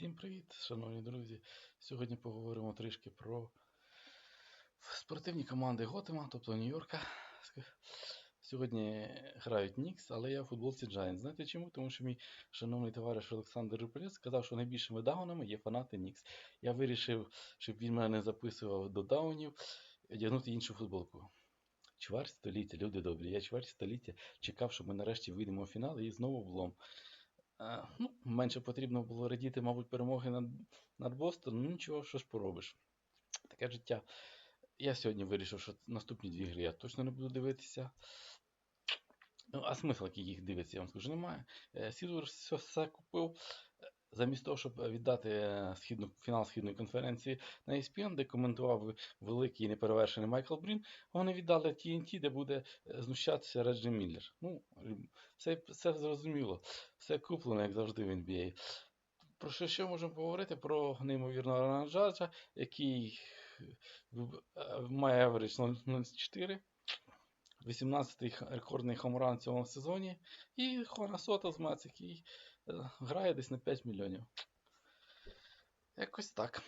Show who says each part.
Speaker 1: Всім привіт, шановні друзі. Сьогодні поговоримо трішки про спортивні команди Готема, тобто Нью-Йорка. Сьогодні грають Нікс, але я в футболці Giants. Знаєте чому? Тому що мій шановний товариш Олександр Рипулець сказав, що найбільшими даунами є фанати Нікс. Я вирішив, щоб він мене не записував до даунів, одягнути іншу футболку. Чверть століття, люди добрі. Я чверть століття чекав, щоб ми нарешті вийдемо в фінал і знову влом. Ну, менше потрібно було радіти, мабуть, перемоги над, над Бостоном. Ну нічого, що ж поробиш. Таке життя. Я сьогодні вирішив, що наступні дві гри я точно не буду дивитися. Ну, а смисл, який їх дивиться, я вам скажу, немає. Сізор все, все купив. Замість того, щоб віддати е, східну, фінал східної конференції на ESPN, де коментував великий і неперевершений Майкл Брін, вони віддали TNT, де буде е, знущатися Реджі Міллер. Ну, все, все зрозуміло, все куплено, як завжди в NBA. Про що ще можемо поговорити? Про неймовірного Рона Джаджа, який е, має аверидж 0,4. 18-й рекордний хомран в цьому сезоні. І Хона Сота з Мец, який е, грає десь на 5 мільйонів. Якось так.